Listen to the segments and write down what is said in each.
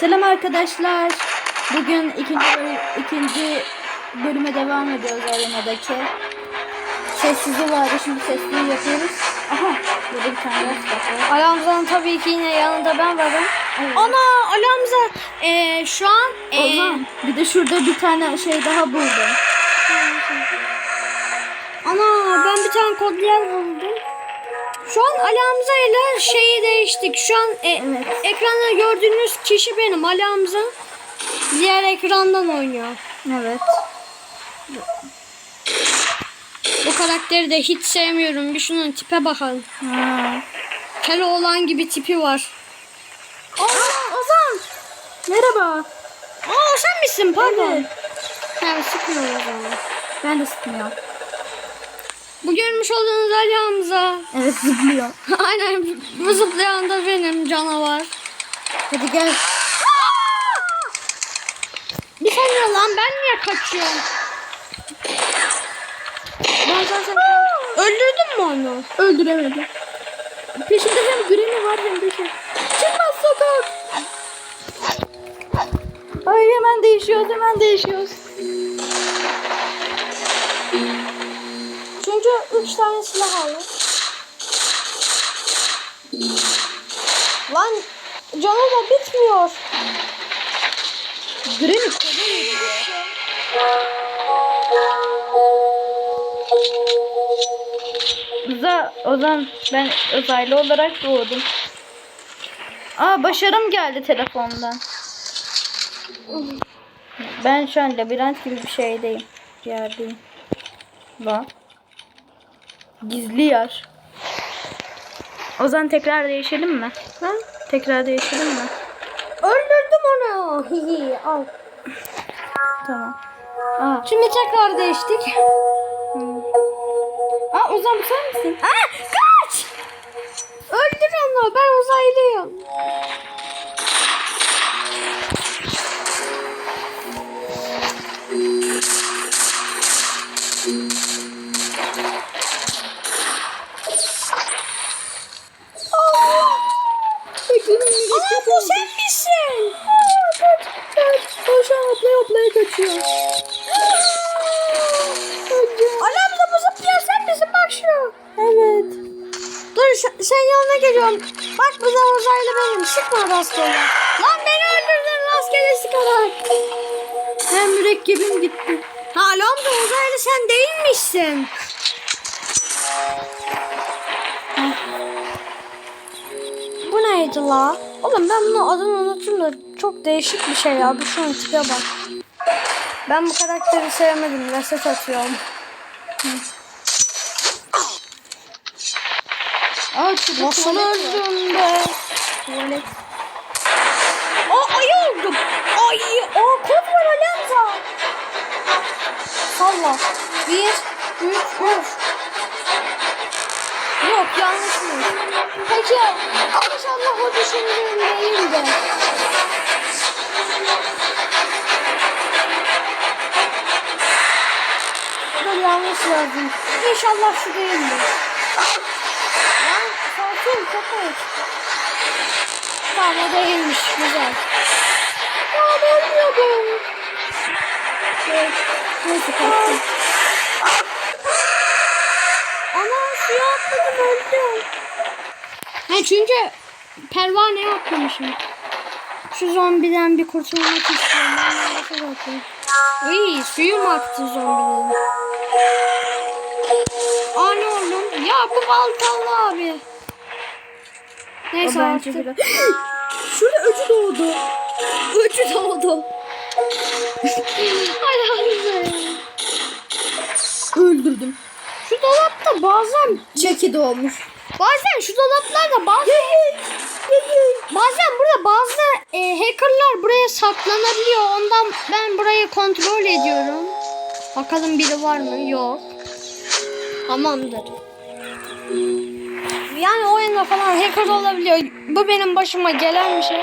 Selam arkadaşlar. Bugün ikinci bölüm, ikinci bölüme devam ediyoruz arenadaki. Sessizi vardı şimdi sesliyi yapıyoruz. Aha burada bir tane var. Alamza'nın tabii ki yine yanında ben varım. Evet. Ana Alamza e, şu an e, Ozan bir de şurada bir tane şey daha buldum. ana ben bir tane kod yer buldum. Şu an Alamza ile şeyi değiştik. Şu an e, Evet. ekranda gördüğünüz kişi benim Alamza. Diğer ekrandan oynuyor. Evet. Bu karakteri de hiç sevmiyorum. Bir şunun tipe bakalım. Ha. Keloğlan gibi tipi var. Aa, Ozan. Merhaba. Aa sen misin? Pardon. Evet. Ben sıkmıyorum o zaman. Ben de sıkmıyorum. Bu görmüş olduğunuz Ali Hamza. Evet zıplıyor. Aynen bu zıplayan da benim canavar. Hadi gel. Bir saniye lan ben niye kaçıyorum? Ben zaten Öldürdün mü onu? öldüremedim. Peşimde hem Granny var hem de şey. Çıkmaz sokak. Ay hemen değişiyoruz hemen değişiyoruz. Çünkü üç tane silah aldım. Lan canı da bitmiyor. Granny veriyor. Uza, Ozan ben uzaylı olarak doğdum. Aa başarım geldi telefondan. Ben şu an labirent gibi bir şeydeyim. Bir yerdeyim. Bak. Gizli yer. Ozan tekrar değişelim mi? Ha? Tekrar değişelim mi? Öldürdüm onu. Hihi al. Tamam. Aa, Şimdi tekrar değiştik. Aa Ozan sen misin? Aa, kaç! Öldür onu. Ben uzaylıyım. Sen yanına geliyorum. Bak bu da uzaylı benim. Sıkma rastgele. Lan beni öldürdün rastgele sıkarak. Hem mürekkebim gitti. Ha Alamda uzaylı sen değilmişsin. Bu neydi la? Oğlum ben bunun adını unuttum da çok değişik bir şey ya. Bir şunun tipe bak. Ben bu karakteri sevmedim. Reset atıyorum. Aa şurada Nasıl öldüm be? Tuvalet. Aa ayı oldum. Ay, aa kod var Alemza. Salla. Bir, üç, üç. Yok yanlışmış. Peki inşallah o düşündüğüm değildi. Dur yanlış yazdım. İnşallah şu değildi. Lan sakin köpek. Tamam o değilmiş. Güzel. Aa ben ölmüyordum. Evet. Neyse kaçtım. Ana suya atladım öldüm. He çünkü pervaneye atlamışım. Şu zombiden bir kurtulmak istiyorum. Ben bakayım. Uy suyum aktı zombinin. Oğlum? Ya bu baltalı abi. Neyse artık. Şurada öcü doğdu. Öcü doğdu. Ay güzel. Öldürdüm. Şu dolapta bazen Çeki doğmuş. bazen şu dolaplarda bazen bazen burada bazı e, hackerlar buraya saklanabiliyor. Ondan ben burayı kontrol ediyorum. Bakalım biri var mı? Yok. Tamamdır. Yani oyunda falan hacker olabiliyor. Bu benim başıma gelen bir şey.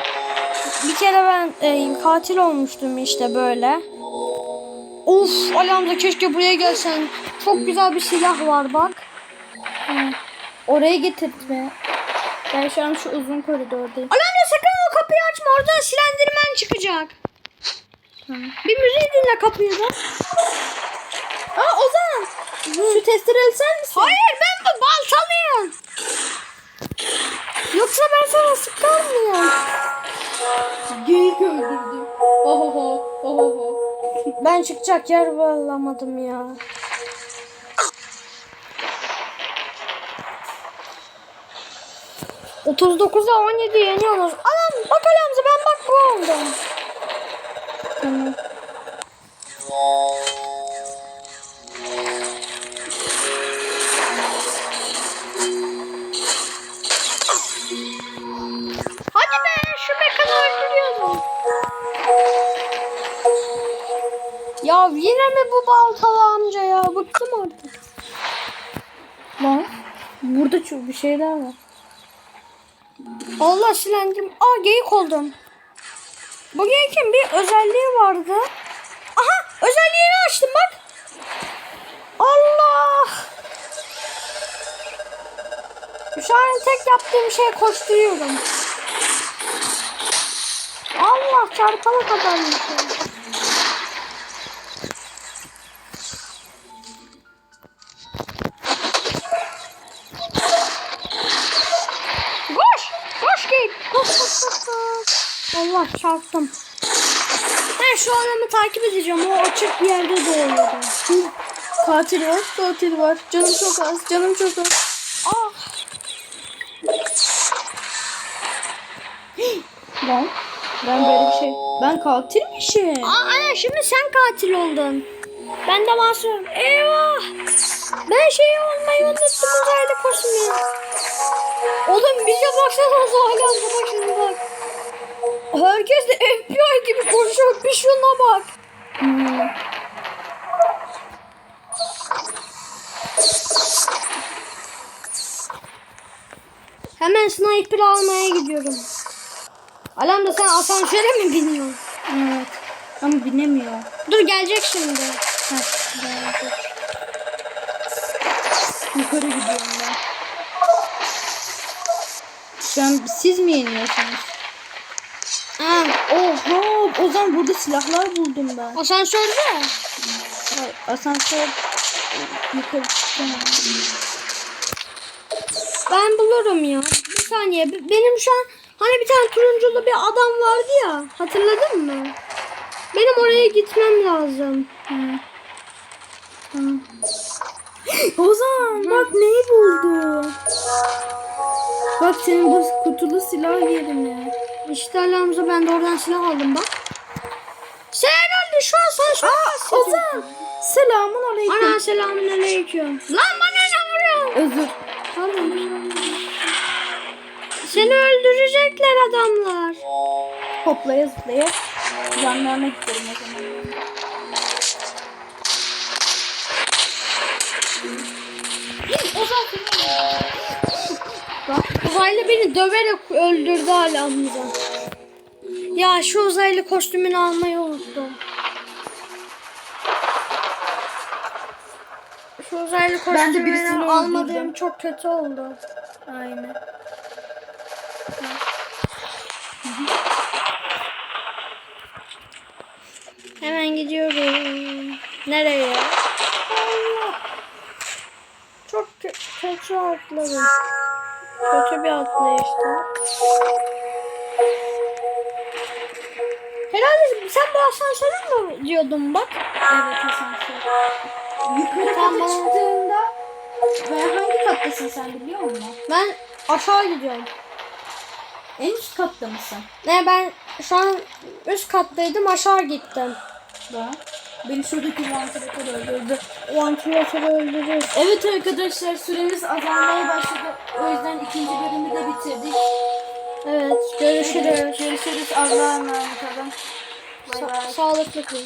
Bir kere ben e, katil olmuştum işte böyle. Of Alamda keşke buraya gelsen. Çok güzel bir silah var bak. Oraya getirtme. Ben şu an şu uzun koridordayım. Alamda sakın o kapıyı açma oradan silendirmen çıkacak. Bir müziği dinle kapıyı da. Aa Ozan. Şu testereyi sen misin? Hayır ben bu baltalıyım. Yoksa ben sana sıkar mıyım? Geyik öldürdüm. Ohoho. Ohoho. Ben çıkacak yer bulamadım ya. ...39'a 17 yeniyoruz. Anam bak Alamza ben bak bu oldum. Ya yine mi bu baltalı amca ya? Bıktım artık. Lan. Burada çok bir şey daha var. Allah silendim. Aa geyik oldum. Bu geyikin bir özelliği vardı. Aha özelliğini açtım bak. Allah. Şu an tek yaptığım şey koşturuyorum. Allah çarpana kadar bir çarptım. Ben şu adamı takip edeceğim. O açık bir yerde doğuyordu. Katil var. Katil var. Canım çok az. Canım çok az. Ah! Lan. Ben böyle bir şey. Ben katilmişim. Aa, ana şimdi sen katil oldun. Ben de masum. Eyvah! Ben şey olmayı unuttum uzaylı kostümü. Oğlum bize baksana hala bak şimdi bak. Herkes de FBI gibi koşuyor. Bir şuna bak. Hmm. Hemen sniper almaya gidiyorum. Alam da sen asansöre mi biniyorsun? Evet. Ama binemiyor. Dur gelecek şimdi. Heh. Yukarı gidiyorum ben. Şu an siz mi yeniyorsunuz? Ha, Oha! O zaman burada silahlar buldum ben. asansörde. Asansör yukarı. Ben bulurum ya. Bir saniye. Benim şu an hani bir tane turunculu bir adam vardı ya. Hatırladın mı? Benim oraya gitmem lazım. Ozan bak neyi buldu? Bak senin bu kutulu silah yerine. İşte alamza ben de oradan silah aldım bak. Sen herhalde şu an sen şu an Ozan selamun aleyküm. Ana selamun aleyküm. Lan bana ne vuruyor? Özür. Tamam. Seni öldürecekler adamlar. Hoplaya zıplaya jandarma gidelim o zaman. Ozan uzaylı beni döverek öldürdü alamıza. Ya şu uzaylı kostümünü almayı unuttum. Şu uzaylı Ben de birisini kostümünü öldürdüm. almadığım çok kötü oldu. Aynen. Hemen gidiyorum. Nereye? Allah. Çok kö- kötü atladım. Kötü bir atlayıştı. Herhalde sen bu asansörü mü diyordun bak? Evet asansör. Yukarı Tamam. kata çıktığında ve hangi kattasın sen biliyor musun? Ben aşağı gidiyorum. En üst katta mısın? Ne ben şu an üst kattaydım aşağı gittim. Da. Beni şuradaki vantilatör öldürdü. Vantilatörü öldürür. Evet arkadaşlar süremiz azalmaya başladı. O yüzden ikinci bölümü de bitirdik. Evet görüşürüz. Görüşürüz. Allah'a emanet olun. Sa- sağlıklı kalın.